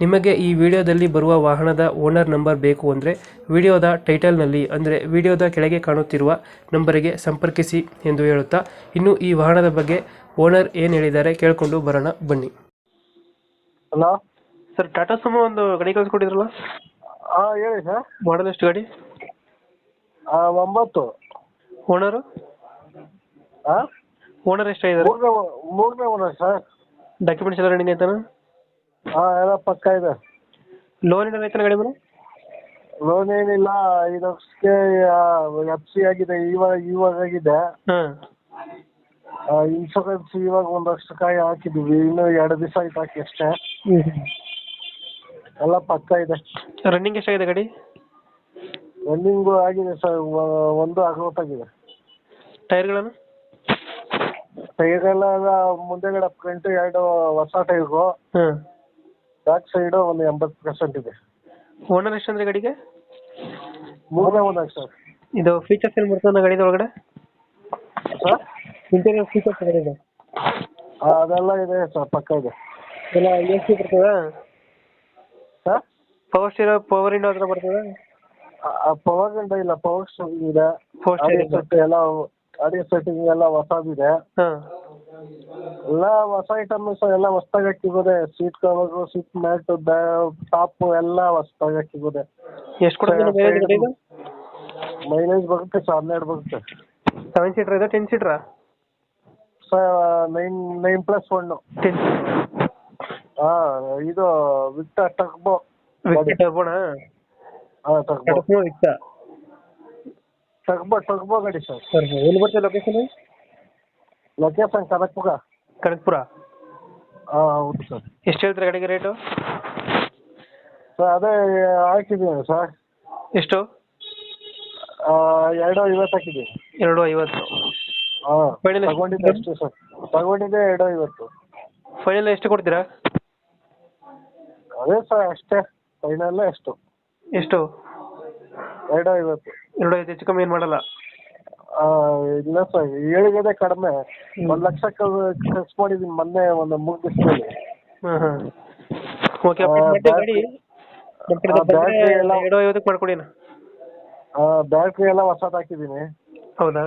ನಿಮಗೆ ಈ ವಿಡಿಯೋದಲ್ಲಿ ಬರುವ ವಾಹನದ ಓನರ್ ನಂಬರ್ ಬೇಕು ಅಂದರೆ ವಿಡಿಯೋದ ಟೈಟಲ್ನಲ್ಲಿ ಅಂದರೆ ವಿಡಿಯೋದ ಕೆಳಗೆ ಕಾಣುತ್ತಿರುವ ನಂಬರಿಗೆ ಸಂಪರ್ಕಿಸಿ ಎಂದು ಹೇಳುತ್ತಾ ಇನ್ನು ಈ ವಾಹನದ ಬಗ್ಗೆ ಓನರ್ ಏನು ಹೇಳಿದ್ದಾರೆ ಕೇಳಿಕೊಂಡು ಬರೋಣ ಬನ್ನಿ. ಹಲೋ? ಸರ್ ಟಾಟಾ ಸುಮೋ ಒಂದು ಗಾಡಿ ಕಳಿಸ್ಕೊಟ್ಟಿದ್ರಲ್ಲ? ಹಾಂ ಹೇಳಿ ಸರ್. ಮಾಡಲ್ ಎಷ್ಟು ಗಾಡಿ? ಒಂಬತ್ತು. ಓನರು? ಹಾಂ ಓನರ್ ಎಷ್ಟಾಗಿದ್ದಾರೆ? ಮೂರನೇ ಮೂರನೇ ಓನರ್ ಸರ್. ಡಾಕ್ಯುಮೆಂಟ್ಸ್ ಎಲ್ಲ ರನ್ನಿಂಗ್ ಆಯ್ತಾನ? ಹಾಂ ಎಲ್ಲ ಪಕ್ಕ ಇದೆ. ಲೋನಿನ ಗಾಡಿ ಮೇಲೆ? ಲೋನ್ ಏನಿಲ್ಲ ಐದು ವರ್ಷಕ್ಕೆ ಎಫ್ ಸಿ ಆಗಿದೆ ಇವಾಗ ಇವಾಗ ಆಗಿದೆ. ಹಾಂ. ಇನ್ಶೂರೆನ್ಸ್ ಇವಾಗ ಒಂದು ವರ್ಷಕ್ಕಾಗಿ ಹಾಕಿದ್ದೀವಿ ಇನ್ನೂ ಎರಡು ದಿವಸ ಆಯ್ತು ಹಾಕಿ ಅಷ್ಟೇ. ಎಲ್ಲ ಪಕ್ಕ ಇದೆ. ರನ್ನಿಂಗ್ ಎಷ್ಟಾಗಿದೆ ಗಡಿ? ರನ್ನಿಂಗ್ ಆಗಿದೆ ಸರ್ ಒಂದು ಅರವತ್ತಾಗಿದೆ. ಟೈರ್ಗಳನ್ನು ಟೈರೆಲ್ಲ ಮುಂದೆಗಡೆ ಫ್ರಂಟ್ ಎರಡು ಹೊಸ ಟೈರು ಹಾಂ. ಬ್ಯಾಕ್ ಸೈಡ್ ಒಂದು ಎಂಬತ್ತು ಪರ್ಸೆಂಟ್ ಇದೆ. ಓನರ್ ಎಷ್ಟು ಅಂದ್ರೆ ಗಾಡಿಗೆ? ಮೂರನೇ ಓನರ್ ಸರ್. ಇದು ಫೀಚರ್ಸ್ ಏನು ಬರ್ತದೆ ಗಾಡಿದ ಒಳಗಡೆ? ಸರ್? ಇಂಟೀರಿಯರ್ ಫೀಚರ್ಸ್ ಏನಿದೆ ಅದೆಲ್ಲ ಇದೆ ಸರ್ ಪಕ್ಕ ಇದೆ. ಎಲ್ಲ ಎ ಸಿ ಬರ್ತದ? Sir? Power steer power Indo ಹತ್ರ ಬರ್ತದ? ಪವರ್ ಗಂಡ ಇಲ್ಲ ಪವರ್ ಸ್ಟೇರಿಂಗ್ ಇದೆ. Power audio steering. ಎಲ್ಲ ಆಡಿಯೋ ಸೆಟ್ಟಿಂಗ್ ಎಲ್ಲ ಹೊಸದಿದೆ. ಹಾಂ. ಎಲ್ಲ ಹೊಸ ಐಟಮ್ ಸರ್ ಎಲ್ಲ ಹೊಸ್ದಾಗಿ ಹಾಕಿಬೋದೆ seat cover seat mat top ಎಲ್ಲ ಹೊಸ್ದಾಗಿ ಹಾಕಿಬೋದೆ ಎಷ್ಟು ಕೊಡ್ತೀನಿ ಮೈಲೇಜ್ ಗಾಡಿ ಇದು? ಮೈಲೇಜ್ ಬರುತ್ತೆ ಸರ್ ಹನ್ನೆರಡು ಬರುತ್ತೆ. ಸೆವೆನ್ ಸೀಟರ್ ಇದೆ ten ಸೀಟ್ರಾ sir nine nine plus one ten ಹಾಂ ಇದು ವಿತ್ತ ಟರ್ಬೋ ವಿಕ್ಟ ಟರ್ಬೋಣ ಹಾಂ ಟಕ್ಬೋ ಟರ್ಬೋ ವಿಕ್ಟ ಟಕ್ಬೋ ಟಕ್ಬೋ ಗಾಡಿ ಸರ್. ಸರ್ ಎಲ್ಲಿ ಬರ್ತದೆ ಲೊಕೇಶನ್ ಲೊಕೇಶನ್ ಕನಕಪುರ. ಕನಕಪುರ? ಹಾಂ ಹೌದು ಸರ್. ಎಷ್ಟು ಹೇಳ್ತಾರೆ ಗಾಡಿಗೆ ರೇಟು ಸರ್ ಅದೇ ಹಾಕಿದ್ದೀನಿ ಸರ್. ಎಷ್ಟು? ಎರಡು ಐವತ್ತು ಹಾಕಿದ್ದೀನಿ ಎರಡು ಐವತ್ತು. ಹಾಂ ಫೈನಲ್ ಎಷ್ಟು? ತಗೊಂಡಿದ್ದೆ ಅಷ್ಟೇ ಸರ್. ತಗೊಂಡಿದ್ದೆ ಎರಡು ಐವತ್ತು. ಫೈನಲ್ ಎಷ್ಟು ಕೊಡ್ತೀರಾ? ಅದೇ ಸರ್ ಅಷ್ಟೇ. ಫೈನಲ್ ಎಷ್ಟು ಎಷ್ಟು? ಎರಡು ಐವತ್ತು. ಎರಡು ಐವತ್ತು ಹೆಚ್ಚು ಕಮ್ಮಿ ಏನು ಮಾಡಲ್ಲ? ಆ, ಇಲ್ಲ ಸರ್ ಏಳಿಗೆದೆ ಕಡಿಮೆ. ಒಂದು ಲಕ್ಷ ಖರ್ಚು ಮಾಡಿದೀನಿ ಮೊನ್ನೆ ಒಂದು ಮೂರು ದಿವಸದಲ್ಲಿ. ಹಾಂ ಓಕೆ ಗಾಡಿ? ಕಡೆಯಿಂದ ಆ, battery ಎಲ್ಲ- ಎರಡು ಐವತ್ತಕ್ಕೆ ಮಾಡ್ಕೊಡಿ ಅಣ್ಣ. ಬ್ಯಾಟ್ರಿ ಎಲ್ಲ ಹೊಸದ್ ಹಾಕಿದೀನಿ. ಹೌದಾ?